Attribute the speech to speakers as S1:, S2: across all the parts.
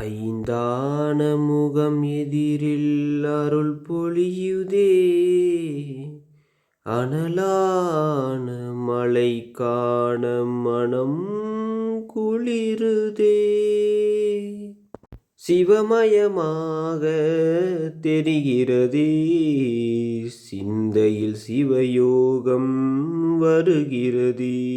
S1: ஐந்தான முகம் எதிரில் அருள் பொழியுதே. அனலான மழை காண மனம் குளிருதே. சிவமயமாக தெரிகிறதே. சிந்தையில் சிவயோகம் வருகிறதே.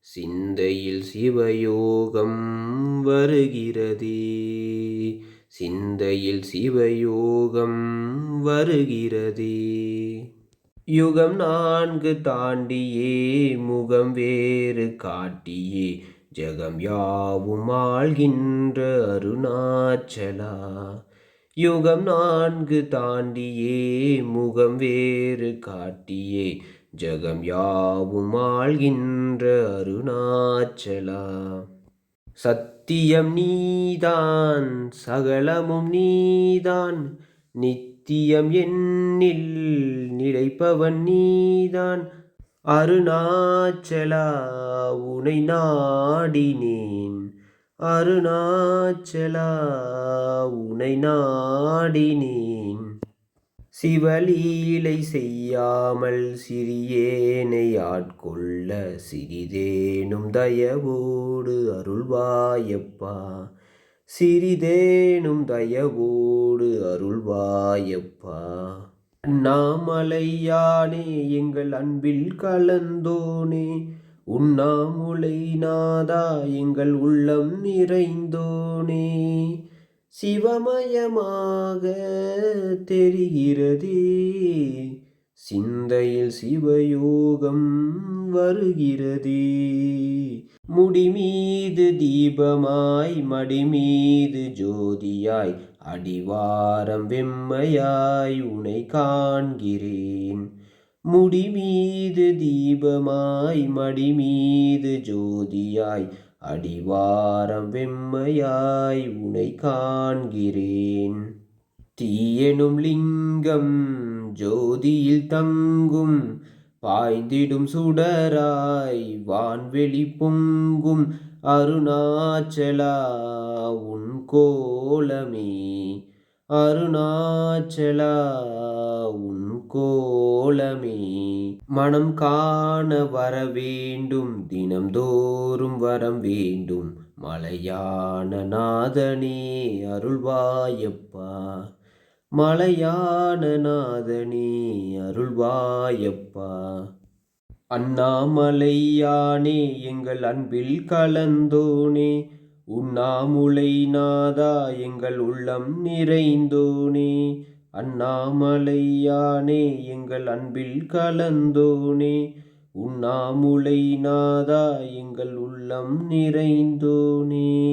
S1: சிந்தையில் சிவயோகம் வருகிறதே. சிந்தையில் சிவயோகம் வருகிறதே. யுகம் நான்கு தாண்டியே முகம் வேறு காட்டியே. ஜெகம் யாவும் ஆள்கின்ற அருணாச்சலா. யுகம் நான்கு தாண்டியே முகம் வேறு காட்டியே. ஜெகம் யாவும் ஆழ்கின்ற அருணாச்சலா. சத்தியம் நீதான் சகலமும் நீதான் நித்தியம் என்னில் நிலைப்பவன் நீதான். அருணாச்சலா உனை நாடினேன். அருணாச்சலா உனை நாடினேன். சிவலீலை செய்யாமல் சிறியேனை ஆட்கொள்ள சிறிதேனும் தயவோடு அருள்வாயப்பா. சிறிதேனும் தயவோடு அருள்வாயப்பா. அண்ணாமலையானே எங்கள் அன்பில் கலந்தோனே உண்ணாமுலை நாதா எங்கள் உள்ளம் நிறைந்தோனே. சிவமயமாக தெரிகிறதே. சிந்தையில் சிவயோகம் வருகிறதே. முடிமீது தீபமாய் மடிமீது ஜோதியாய் அடிவாரம் வெம்மையாய் உனை காண்கிறேன். முடிமீது தீபமாய் மடிமீது ஜோதியாய் அடிவாரம் வெம்மையாய் உனை காண்கிறேன். தீயனும் லிங்கம் ஜோதியில் தங்கும் பாய்ந்திடும் சுடராய் வான்வெளி பொங்கும் அருணாச்சலா உன் கோலமே. அருணாச்சலா உன் கோலமே. மனம் காண வர வேண்டும் தினம்தோறும் வரம் வேண்டும். மலையான நாதனே அருள்வாயப்பா. மலையான நாதனே அருள்வாயப்பா. அண்ணாமலையானே எங்கள் அன்பில் கலந்தோனே. உண்ணாமுலை நாதா எங்கள் உள்ளம் நிறைந்தோனே. அண்ணாமலையானே எங்கள் அன்பில் கலந்தோனே. உண்ணாமுலை நாதா எங்கள் உள்ளம் நிறைந்தோனே.